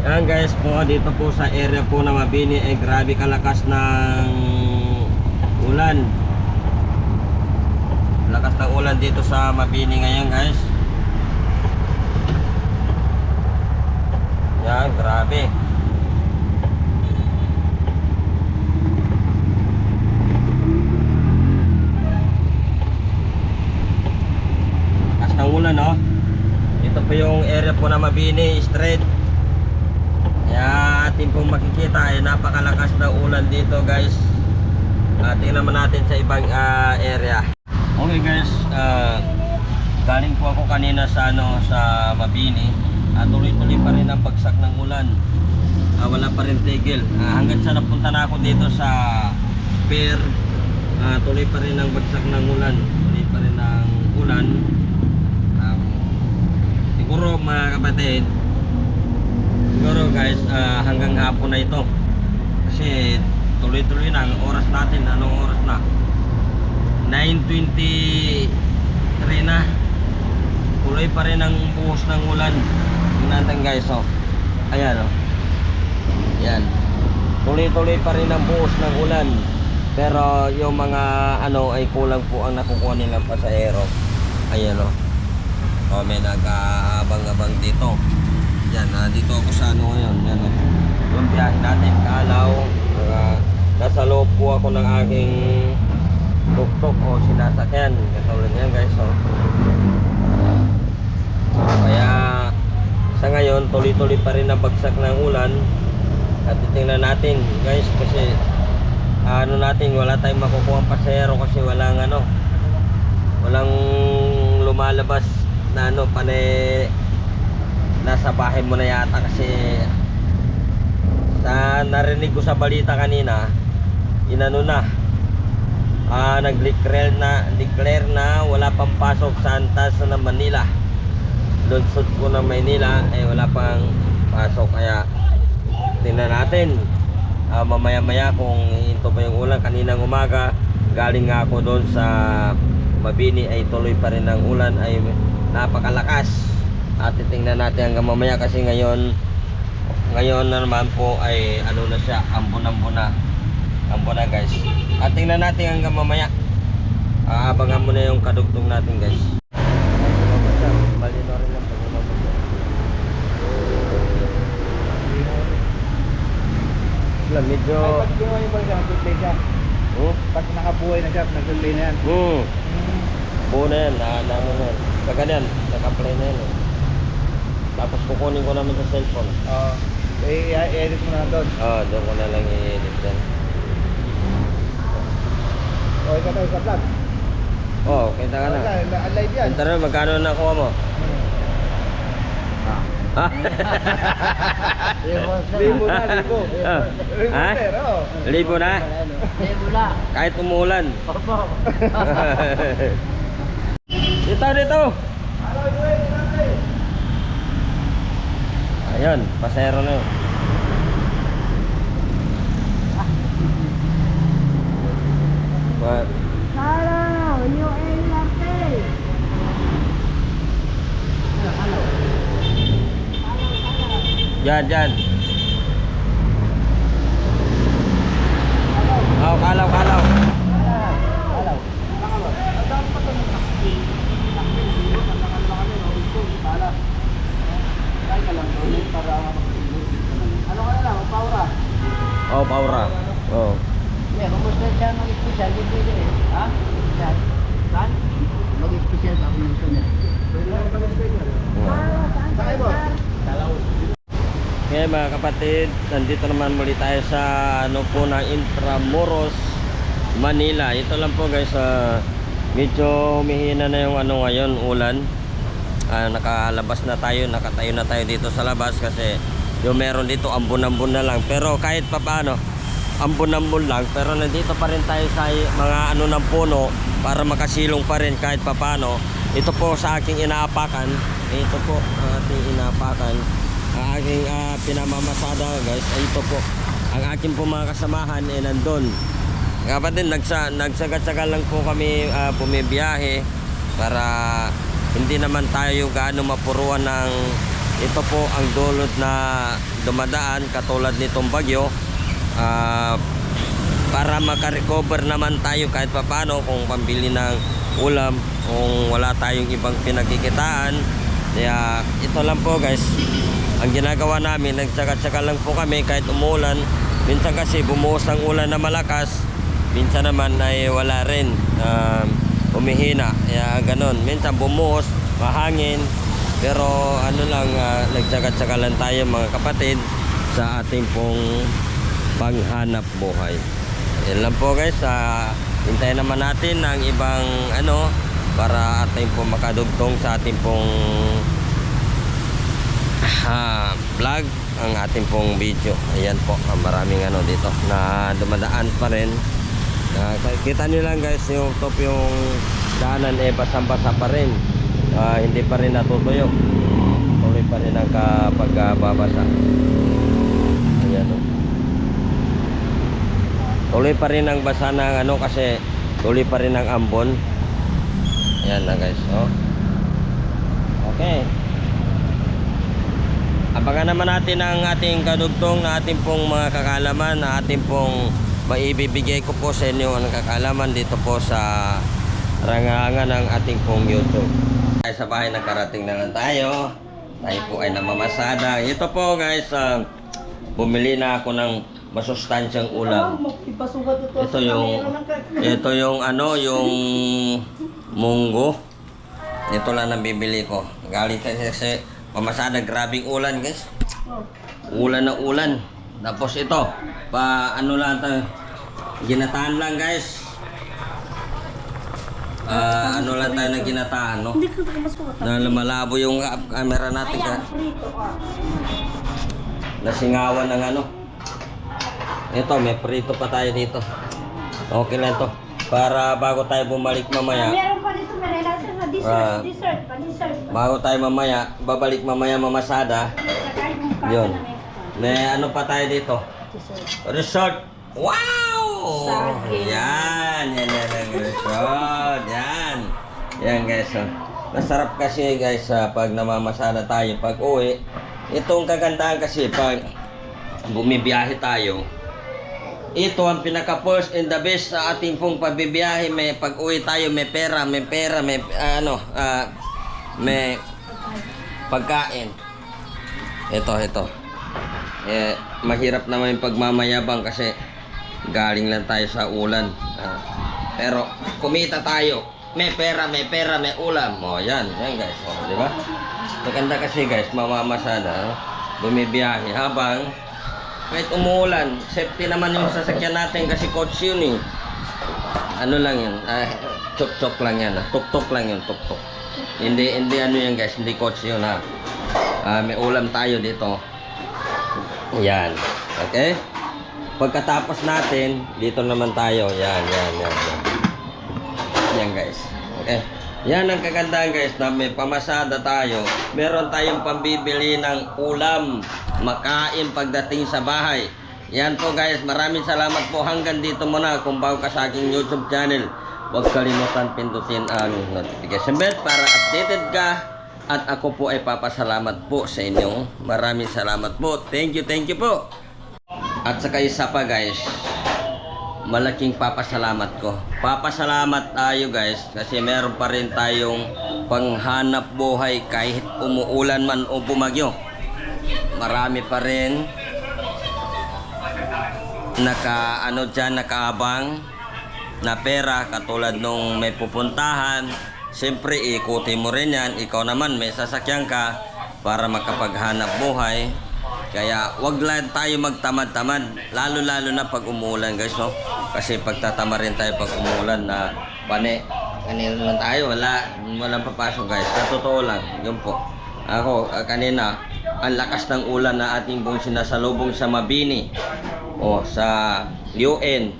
Yan guys po, dito po sa area po na Mabini eh grabe kalakas ng ulan. Lakas ng ulan dito sa Mabini ngayon guys. Yan, grabe. Lakas ng ulan no. Ito po yung area po na Mabini Street. Kaya atin pong makikita ay napakalakas na ulan dito guys. Uh, tingnan naman natin sa ibang ah, area. Okay guys, ah, galing po ako kanina sa ano sa Mabini. At tuloy-tuloy pa rin ang bagsak ng ulan. Ah, wala pa rin tigil. Ah, hanggang sa napunta na ako dito sa Pier, ah, tuloy pa rin ang bagsak ng ulan. Tuloy pa rin ang ulan. Um, siguro mga kapatid, guys ah, hanggang hapon na ito. Kasi tuloy-tuloy na ang oras natin anong oras na? 9.23 na. Tuloy pa rin ang buhos ng ulan. Natin guys oh. Ayan oh. Yan tuloy-tuloy pa rin ang buhos ng ulan. Pero yung mga ano ay kulang po ang nakukuha nilang pasahero. Ayan oh. Oh, may nag-aabang-abang dito. Yan, ah, dito ako sa ano ngayon. Yan, oh. Yung biyahe natin, Kalaw. Uh, nasa loob po ako ng aking tuk-tuk o sinasakyan. Katulad yan guys. Oh. Kaya sa ngayon, tuloy-tuloy pa rin ang bagsak ng ulan. At titingnan natin guys kasi ano natin, wala tayong makukuha pasahero kasi walang ano, walang lumalabas na ano pane nasa bahay mo na yata kasi sa narinig ko sa balita kanina inano na ah nag-declare na declare na wala pang pasok sa antas na Manila. Lunsod po ng Maynila eh wala pang pasok. Kaya tingnan natin. Ah, mamaya maya kung ito pa yung ulan. Kaninang umaga galing nga ako doon sa Mabini ay tuloy pa rin ang ulan ay napakalakas at titingnan natin hanggang mamaya kasi ngayon ngayon na naman po ay ano na siya ambon-ambon na ambon na guys at tingnan natin hanggang mamaya aabangan mo na yung kadugtong natin guys malino rin ang Wala, medyo Ay, pag ginawa yung siya, nag-play siya. hmm? Pag nakabuhay na siya, nag-play na yan. Hmm. Buo na yan, na, na, na yan, naka-play na yan. Eh. Tapos kukunin ko naman sa cellphone. Oo. Eh, i-edit mo na doon. Oo, doon ko na lang i-edit yan. O, ikaw tayo sa vlog. Oo, oh, kita ka na. Wala, Alive yan. Ito na, magkano na nakuha mo? Ha? Libo na, libo. Ah. Libo Ha? Libo na? Libo na. Kahit umuulan. Opo. dito, dito! Ayun, pasero na yun. What? Hello, new LRT. Diyan, diyan. Oh, kalaw, kalaw. Ano ka na lang, paura. Oh, paura. Oh. Yeah, kumusta siya mag-special? Di pwede eh. Ha? Special? Saan? Mag-special ako ng tunnel. Sakay mo. Okay mga kapatid, nandito naman muli tayo sa ano po ng Intramuros, Manila. Ito lang po guys, ah, medyo humihina na yung ano ngayon, ulan. Ah, nakalabas na tayo, nakatayo na tayo dito sa labas kasi yung meron dito ambon-ambon na lang. Pero kahit pa paano, ambon-ambon lang. Pero nandito pa rin tayo sa mga ano ng puno para makasilong pa rin kahit pa paano. Ito po sa aking inaapakan. Ito po ang ating inaapakan ang aking ah, pinamamasada guys ay ito po ang aking po mga kasamahan ay nandun kapatid nagsa, nagsagat-sagal lang po kami ah, bumibiyahe para hindi naman tayo gaano mapuruan ng ito po ang dulot na dumadaan katulad nitong bagyo. Ah, para makarecover naman tayo kahit papano kung pambili ng ulam kung wala tayong ibang pinagkikitaan. Kaya ito lang po guys. Ang ginagawa namin nagtsaga-tsaga lang po kami kahit umulan minsan kasi bumuhos ang ulan na malakas minsan naman ay wala rin. Um, umihina. Kaya ganon minsan bumuhos mahangin. Pero ano lang uh, nagtsaga-tsaga lang tayo mga kapatid sa ating pong panghanap buhay. Yan lang po guys. Ah, hintayin naman natin ang ibang ano para ating po makadugtong sa ating pong ah, vlog ang ating pong video. Ayan po maraming ano dito na dumadaan pa rin Ah, kita nyo lang guys yung top yung daanan eh basang-basa pa rin. Ah, hindi pa rin natutuyo. Tuloy pa rin ang kapag babasa ayan o tuloy pa rin ang basa ng ano kasi tuloy pa rin ang ambon. Ayan na guys oh. okay. Abangan naman natin ang ating kadugtong na ating pong mga kakalaman na ating pong maibibigay ko po sa inyo ang kakalaman dito po sa rangangan ng ating pong YouTube. Ay sa bahay nakarating na lang tayo. Tayo po ay namamasada. Ito po guys ah, bumili na ako ng masustansyang ulam. Ito. Yung ito yung ano yung munggo. Ito lang ang bibili ko. Galing kasi pamasada grabing ulan guys. Ulan na ulan. Tapos ito pa ano lang tayo ginataan lang guys. Ah, ano lang tayo na ginataan no? Hindi ko mas na malabo yung ah, camera natin ka. Nasingawan ng ano. Ito may prito pa tayo dito. Okay lang to. Para bago tayo bumalik mamaya. Meron pa dito Manila sa dessert, Ah. dessert pa, dessert pa. bago tayo mamaya babalik mamaya mamasada. Saka yung kape yun. na may may ano pa tayo dito? Dessert. resort. Wow Yan yan yan ang resort yan. Yan guys oh. masarap kasi guys sa pag namamasada tayo. Pag uwi itong kagandahan kasi pag bumibiyahe tayo ito ang pinaka first and the best sa ating pong pagbibiyahe. May pag uwi tayo may pera may pera may ah, ano ah, may pagkain. Ito ito. Eh mahirap naman yung pagmamayabang kasi galing lang tayo sa ulan. Ah, pero kumita tayo. May pera may pera may ulam. Oh yan. Yan guys. Oh, di ba? Maganda kasi guys mamamasada no? bumibiyahe. Habang kahit umuulan safety naman yung sasakyan natin kasi coach yun eh. Ano lang yun? Ah, chok chok lang yan ah. tuk tuk lang yun tuk tuk hindi hindi ano yan guys. Hindi coach yun ha Ah, may ulam tayo dito. Yan. Okay? Pagkatapos natin, dito naman tayo. Yan, yan, yan. Yan, yan guys. Okay? Yan ang kagandahan guys na may pamasada tayo. Meron tayong pambibili ng ulam, makain pagdating sa bahay. Yan po guys, maraming salamat po hanggang dito muna kung bago ka sa aking YouTube channel. Huwag kalimutan pindutin ang notification bell para updated ka at ako po ay papasalamat po sa inyo. Maraming salamat po. Thank you, thank you po. At saka isa pa guys, malaking papasalamat ko. Papasalamat tayo guys kasi meron pa rin tayong panghanap buhay kahit umuulan man o bumagyo. Marami pa rin naka ano dyan nakaabang na pera katulad nung may pupuntahan siyempre ikutin mo rin yan ikaw naman may sasakyan ka para makapaghanap buhay kaya wag lang tayo magtamad-tamad lalo lalo na pag umulan guys no kasi pagtatama rin tayo pag umulan na pane kanina lang tayo wala walang papasok guys. Sa totoo lang yun po. Ako ah, kanina ang lakas ng ulan na ating pong sinasalubong sa Mabini o sa UN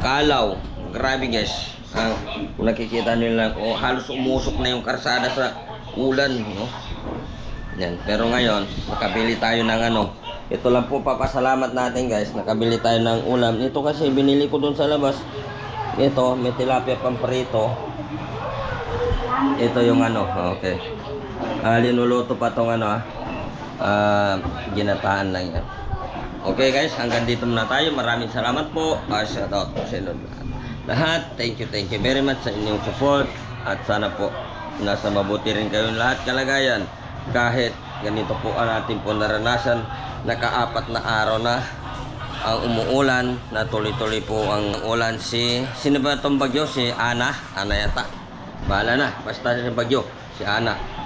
Kalaw. Grabe guys. Ang kung nakikita nila oh, halos umusok na yung karsada sa ulan no yan pero ngayon nakabili tayo ng ano ito lang po papasalamat natin guys nakabili tayo ng ulam ito kasi binili ko dun sa labas ito may tilapia pamprito ito yung ano okay Ah, linuluto pa tong ano ah. Ah, ginataan lang yan. Okay guys, hanggang dito muna tayo. Maraming salamat po. Ah, shout out po sa inyo. Lahat, thank you, thank you very much sa inyong support. At sana po, nasa mabuti rin kayong lahat kalagayan. Kahit ganito po ang ating po naranasan. Nakaapat na araw na ang umuulan na tuloy-tuloy po ang ulan. Si sino ba itong bagyo? Si Ana. Ana yata. Bahala na. Basta si bagyo. Si Ana